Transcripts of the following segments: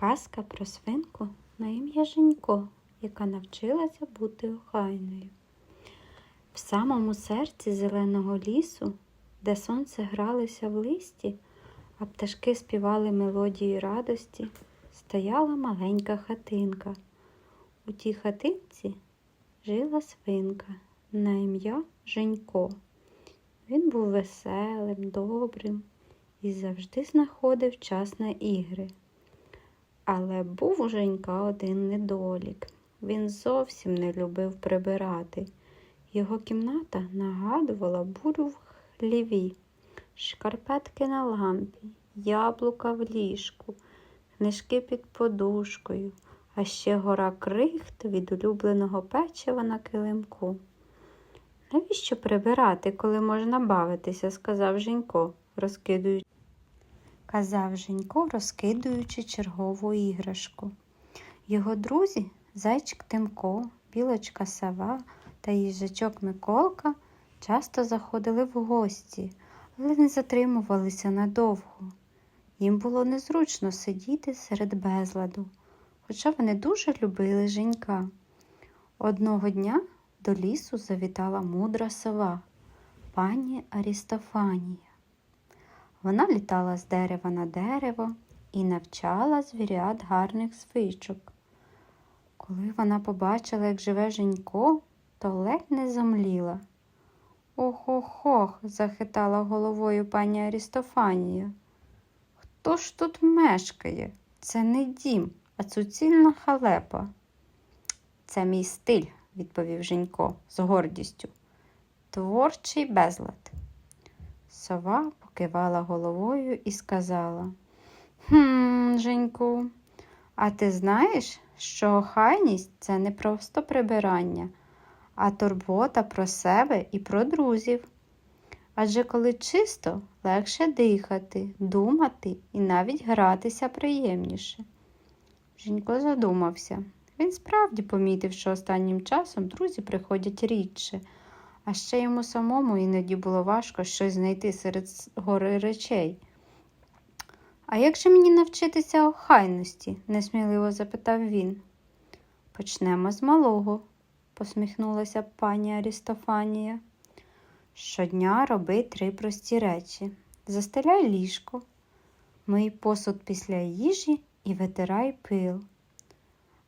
Казка про свинку на ім'я Женько, яка навчилася бути охайною. В самому серці зеленого лісу, де сонце гралося в листі, а пташки співали мелодії радості, стояла маленька хатинка. У тій хатинці жила свинка на ім'я Женько. Він був веселим, добрим і завжди знаходив час на ігри. Але був у Женька один недолік. Він зовсім не любив прибирати. Його кімната нагадувала бурю в хліві, шкарпетки на лампі, яблука в ліжку, книжки під подушкою, а ще гора крихт від улюбленого печива на килимку. Навіщо прибирати, коли можна бавитися? сказав Женько, розкидуючи. Казав Женько, розкидуючи чергову іграшку. Його друзі, зайчик Тимко, білочка Сава та їжачок Миколка часто заходили в гості, але не затримувалися надовго. Їм було незручно сидіти серед безладу, хоча вони дуже любили Женька. Одного дня до лісу завітала мудра сова, пані Арістофанія. Вона літала з дерева на дерево і навчала звірят гарних звичок. Коли вона побачила, як живе Женько, то ледь не зомліла. Ох-ох-ох, захитала головою пані Арістофанія. Хто ж тут мешкає? Це не дім, а суцільна халепа. Це мій стиль, відповів Женько з гордістю. Творчий безлад. Сова покивала головою і сказала Хм, Женьку, а ти знаєш, що охайність це не просто прибирання, а турбота про себе і про друзів. Адже коли чисто, легше дихати, думати і навіть гратися приємніше. Женько задумався. Він справді помітив, що останнім часом друзі приходять рідше, а ще йому самому іноді було важко щось знайти серед гори речей. А як же мені навчитися охайності? несміливо запитав він. Почнемо з малого, посміхнулася пані Арістофанія. Щодня роби три прості речі. Застеляй ліжко, мий посуд після їжі і витирай пил.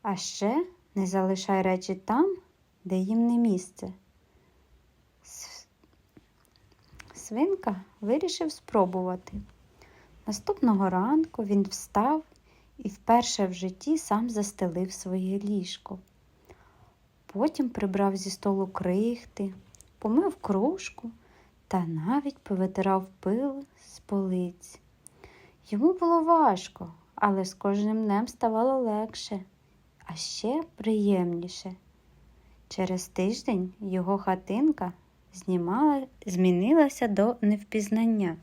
А ще не залишай речі там, де їм не місце. Свинка вирішив спробувати. Наступного ранку він встав і вперше в житті сам застелив своє ліжко. Потім прибрав зі столу крихти, помив кружку та навіть повитирав пил з полиць. Йому було важко, але з кожним днем ставало легше, а ще приємніше. Через тиждень його хатинка знімала, змінилася до невпізнання.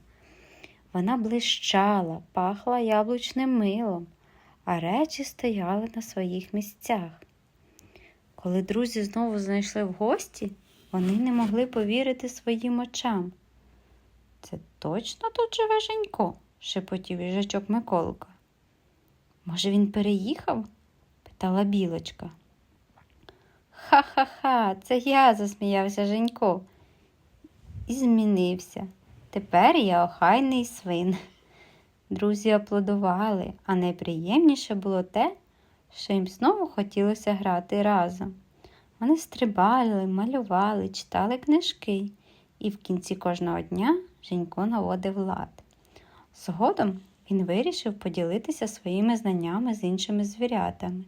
Вона блищала, пахла яблучним милом, а речі стояли на своїх місцях. Коли друзі знову знайшли в гості, вони не могли повірити своїм очам. Це точно тут живе Женько? шепотів їжачок Миколка. Може, він переїхав? питала білочка. Ха-ха-ха, це я, засміявся Женько. І змінився. Тепер я охайний свин. Друзі аплодували, а найприємніше було те, що їм знову хотілося грати разом. Вони стрибали, малювали, читали книжки, і в кінці кожного дня Женько наводив лад. Згодом він вирішив поділитися своїми знаннями з іншими звірятами.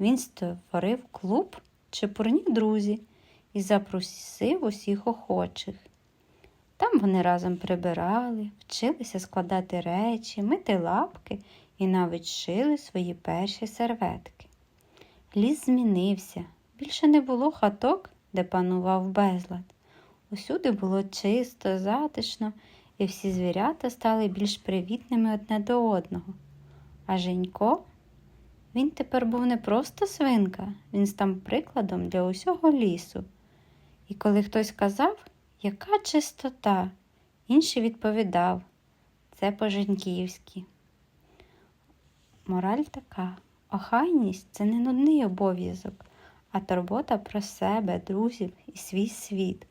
Він створив клуб Чепурні друзі і запросив усіх охочих. Там вони разом прибирали, вчилися складати речі, мити лапки і навіть шили свої перші серветки. Ліс змінився, більше не було хаток, де панував безлад. Усюди було чисто, затишно, і всі звірята стали більш привітними одне до одного. А Женько, він тепер був не просто свинка, він став прикладом для усього лісу. І коли хтось казав, яка чистота, інший відповідав, це по-женьківськи. Мораль така: охайність це не нудний обов'язок, а турбота про себе, друзів і свій світ.